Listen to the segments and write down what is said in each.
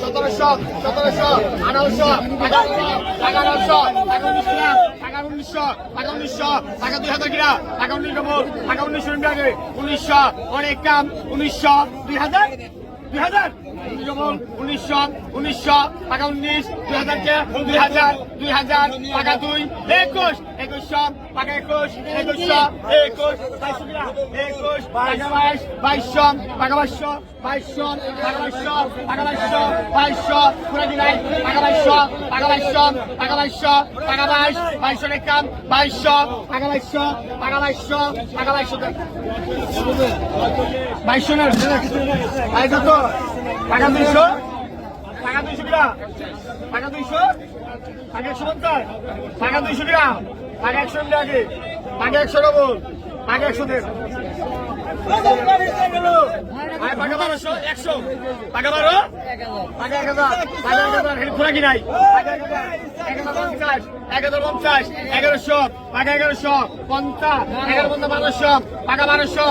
সতেরোশো সতেরোশো আঠারোশো এগারোশো এগারোশো টাকা উনিশশো টাকা উনিশশো টাকা দুই হাজার কিনা টাকা উনিশ ডবল টাকা উনিশশো আগে উনিশশো অনেক কাম উনিশশো দুই হাজার দুই হাজার উনিশশো উনিশশো টাকা উনিশ দুই হাজার দুই হাজার দুই হাজার টাকা দুই একুশ একুশশো টাকা একুশ, একুশশো, একুশ বাইশশো কিনা একুশ টাকা বাইশ, বাইশশো টাকা বাইশশো বাইশশো টাকা বাইশশো টাকা বাইশশো বাইশশো পুরো দিনাই টাকা বাইশশো টাকা বাইশশো টাকা বাইশশো টাকা বাইশ বাইশশো একাম বাইশশো টাকা বাইশশো টাকা বাইশশো টাকা বাইশশো বাইশশো না আই কত? টাকা দুইশো? টাকা দুইশো কিনা টাকা দুইশো? টাকা একশো পঞ্চাশ। টাকা দুইশো কিনা আগে একশো আগে আগে একশো ডবল আগে একশো দেন একশো টাকা বারো? টাকা এক হাজার। টাকা এক হাজার। খোরাকি নাই। এগারো পঞ্চাশ। এগারোশো। পাকা এগারোশো। পঞ্চাশ। এগারো পঞ্চাশ, বারোশো। পাকা বারোশো।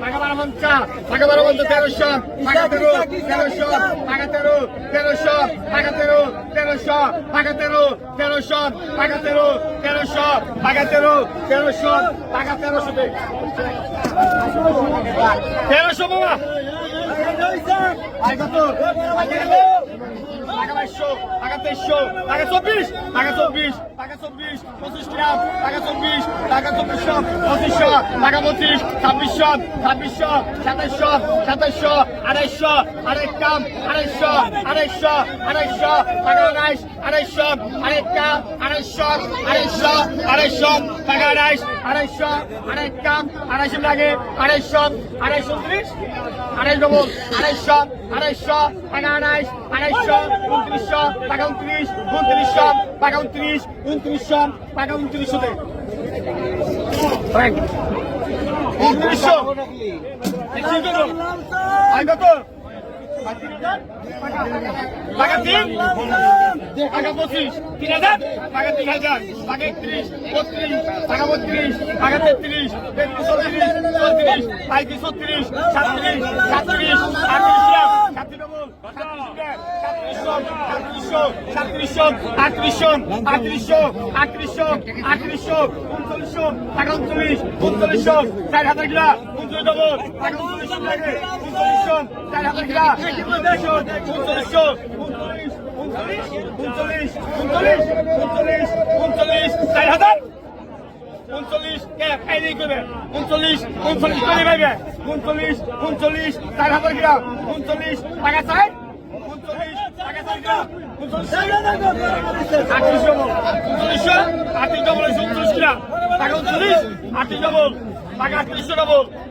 পাকা বারো পঞ্চাশ। পাকা বারো পঞ্চাশ, তেরোশো। পাকা তেরোশো। তেরোশো টাকা তেরো তেরোশো টাকা তেরো তেরোশো টাকা তেরো তেরোশো টাকা তেরোশো তেরোশো বাবা আয় কত টাকা বাইশশো টাকা তেইশশো, টাকা চব্বিশ টাকা চব্বিশ টাকা চব্বিশ, পঁচিশ গ্রাম, টাকা চব্বিশ, টাকা চব্বিশশো, পঁচিশশো, টাকা পঁচিশ, ছাব্বিশশো ছাব্বিশশো, সাতাইশশো সাতাইশশো আড়াইশো আড়াই কাম আড়াইশো আড়াইশো আড়াইশো টাকা আড়াইশ আড়াইশো আড়াই কাম আড়াইশো আড়াইশো আড়াইশো টাকা আড়াইশ আড়াইশো আড়াই কাম আড়াইশো লাগে আড়াইশো আড়াইশো ত্রিশ আড়াইশ ডবল, আড়াইশো আড়াইশো টাকা আড়াইশ আড়াইশো উনত্রিশশো টাকা উনত্রিশ উনত্রিশশো টাকা উনত্রিশ উনত্রিশশো টাকা উনত্রিশশো দে উনত্রিশশো আই কত টাকা তিন টাকা পঁচিশ তিন হাজার টাকা তিন হাজার টাকা একত্রিশ বত্রিশ টাকা বত্রিশ টাকা তেত্রিশ তেত্রিশ চৌত্রিশ চৌত্রিশ পঁয়ত্রিশ ছত্রিশ সাতত্রিশ সাতত্রিশ আটত্রিশ সাতত্রিশশো সাতত্রিশশো আটত্রিশশো আটত্রিশশো আটত্রিশশো উনচল্লিশশো টাকা উনচল্লিশ উনচল্লিশশো চার হাজার গিলা উনচল্লিশ উনচল্লিশ উনচল্লিশ করে পাইবে উনচল্লিশ উনচল্লিশ চার হাজার গ্রাম উনচল্লিশ টাকা চাই উনচল্লিশ টাকা চার গ্রাম আটত্রিশ ডবল উনচল্লিশ আটত্রিশ ডবল উনচল্লিশ গ্রাম টাকা উনচল্লিশ আটত্রিশ ডবল টাকা আটত্রিশশো ডবল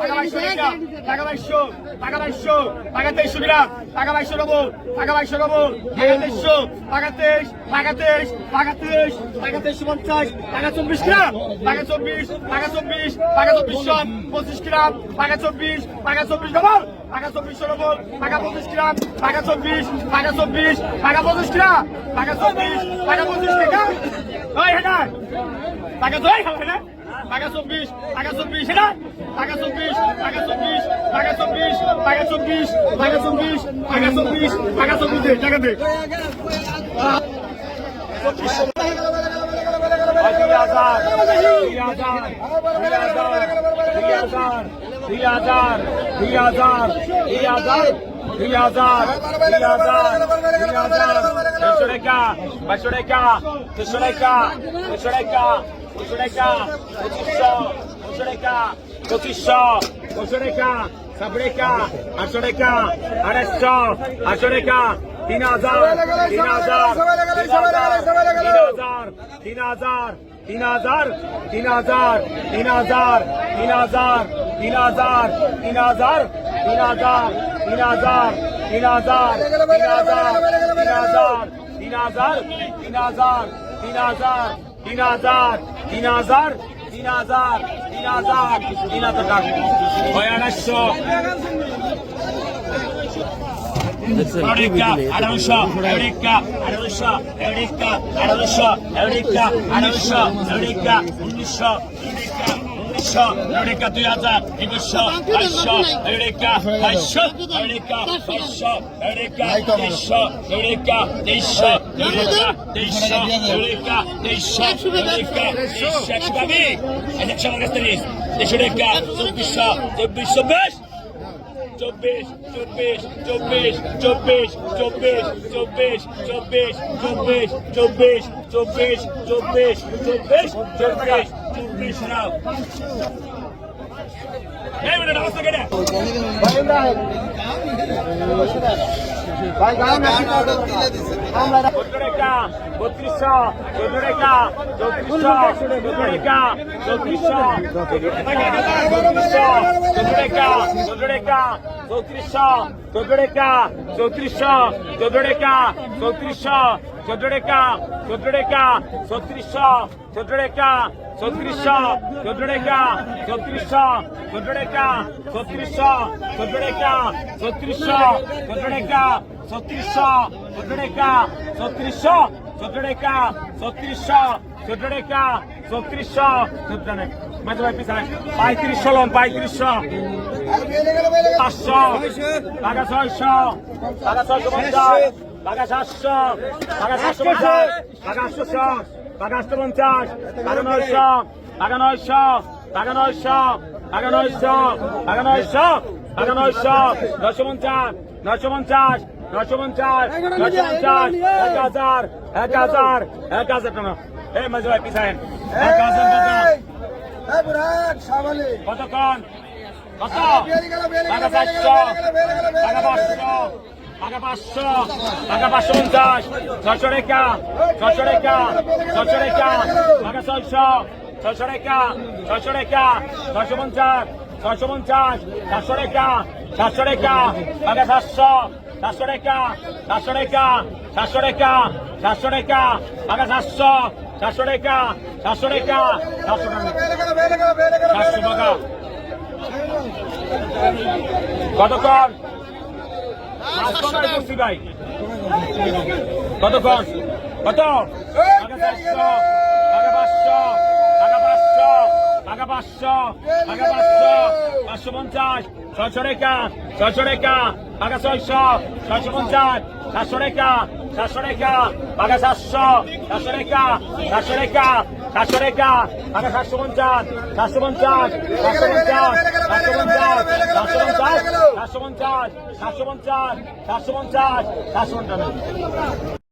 টাকা বাইশশো টাকা টাকা বাইশশো টাকা বাইশশো টাকা তেইশশো গ্রাম টাকা বাইশশো ডবল টাকা বাইশশো ডবল টাকা তেইশশো, টাকা তেইশ টাকা তেইশ টাকা তেইশ, টাকা তেইশশো পঞ্চাশ, টাকা চব্বিশ গ্রাম। টাকা চব্বিশ টাকা চব্বিশ, টাকা চব্বিশশো, পঁচিশ গ্রাম। টাকা চব্বিশ টাকা চব্বিশ ডবল। টাকা চব্বিশশো ডবল টাকা পঁচিশ গ্রাম। টাকা চব্বিশ টাকা চব্বিশ, টাকা পঁচিশ গ্রাম। টাকা চব্বিশ, টাকা পঁচিশ টাকা। ওই হ্যাঁ টাকা তো টাকা চব্বিশ টাকা চব্বিশ এটা টাকা চব্বিশ টাকা চব্বিশ টাকা চব্বিশ টাকা চব্বিশ টাকা চব্বিশ টাকা চব্বিশ টাকা চব্বিশ দে টাকা দে দুই হাজার দুই হাজার দুই হাজার দুই হাজার দুই হাজার দুই হাজার দেড়শো টাকা বাইশশো টাকা দেড়শো টাকা দেড়শো টাকা দুশো টাকা পঁচিশশো দুশো টাকা পঁচিশশো দুশো টাকা সাত টাকা আটশো টাকা আড়াইশো আটশো টাকা তিন হাজার তিন হাজার তিন হাজার তিন হাজার তিন হাজার তিন হাজার তিন হাজার তিন হাজার তিন হাজার তিন হাজার তিন হাজার তিন হাজার তিন হাজার তিন হাজার তিন হাজার তিন হাজার তিন হাজার তিন হাজার তিন হাজার তিন হাজার তিন হাজার তিন হাজার তিন হাজার টাকা আড়াইশো উনিশশো। পাঁচশো রেখা দুই হাজার একুশশো পাঁচশো রেখা পাঁচশো রেখা পাঁচশো রেখা তেইশশো রেখা তেইশশো রেখা তেইশশো রেখা তেইশশো রেখা তেইশশো একশো দাবি একশো আমার কাছ থেকে তেইশশো রেখা চব্বিশশো চব্বিশশো বেশ চব্বিশ চব্বিশ চব্বিশ চব্বিশ চব্বিশ চব্বিশ চব্বিশ চব্বিশ চব্বিশ চব্বিশ চব্বিশ চব্বিশ চব্বিশ চব্বিশ নাও এই মিনিট অবস্থা কেটে চৌত্রিশশো চৌদ্দরেকা চৌত্রিশশো চৌদ্দরেকা চৌত্রিশশো চৌদ্দরেকা চৌদ্দরেকা চৌত্রিশশো চৌদ্দরেকা চৌত্রিশশো চৌদ্দরেকা চৌত্রিশশো চৌদ্দরেকা চৌত্রিশশো চৌদ্দরেকা চৌত্রিশশো চৌদ্দরেকা ছত্রিশশো চোদ্দ টাকা ছত্রিশশো চোদ্দ টাকা ছত্রিশশো পিছায় পঁয়ত্রিশশো লোন, পঁয়ত্রিশশো। পাঁচশো টাকা ছয়শো টাকা ছয়শো টাকা সাতশো টাকা সাতশো টাকা আটশোশো টাকা আটশো পঞ্চাশ টাকা নয়শো টাকা নয়শো টাকা নয়শো টাকা নয়শো টাকা নয়শো টাকা নয়শো নয়শো পঞ্চাশ নয়শো পঞ্চাশ নয়শো পঞ্চাশ নয়শো পঞ্চাশ এক হাজার এক হাজার এক হাজার টাকা। এই মাঝে ভাই পিছায়েন। এক হাজার কতক্ষণ? কত? টাকা চারশো টাকা পাঁচশো। টাকা পাঁচশো। টাকা পাঁচশো পঞ্চাশ। ছশো রেখা। ছশো রেখা। ছশো রেখা। টাকা ছয়শো। ছশো রেখা। ছশো রেখা। ছশো পঞ্চাশ। ছশো পঞ্চাশ। সাতশো রেখা। সাতশো রেখা। টাকা সাতশো। সাতশো রেখা সাতশো রেখা সাতশো রেখা সাতশো রেখা টাকা সাতশো সাতশো রেখা সাতশো রেখা সাতশো টাকা। সাতশো টাকা। কতক্ষণ? করছি ভাই। কতক্ষণ? কত? টাকা চারশো টাকা পাঁচশো টাকা পাঁচশো টাকা পাঁচশো টাকা পাঁচশো পাঁচশো পঞ্চাশ, ছয়শো রেখা ছয়শো রেখা টাকা ছয়শো ছয়শো পঞ্চাশ সাতশো রেখা সাতশো রেখা টাকা সাতশো সাতশো রেখা সাতশো রেখা সাতশো রেখা টাকা সাতশো পঞ্চাশ সাতশো পঞ্চাশ সাতশো পঞ্চাশ সাতশো পঞ্চাশ সাতশো পঞ্চাশ সাতশো পঞ্চাশ সাতশো পঞ্চাশ সাতশো পঞ্চাশ সাতশো পঞ্চাশ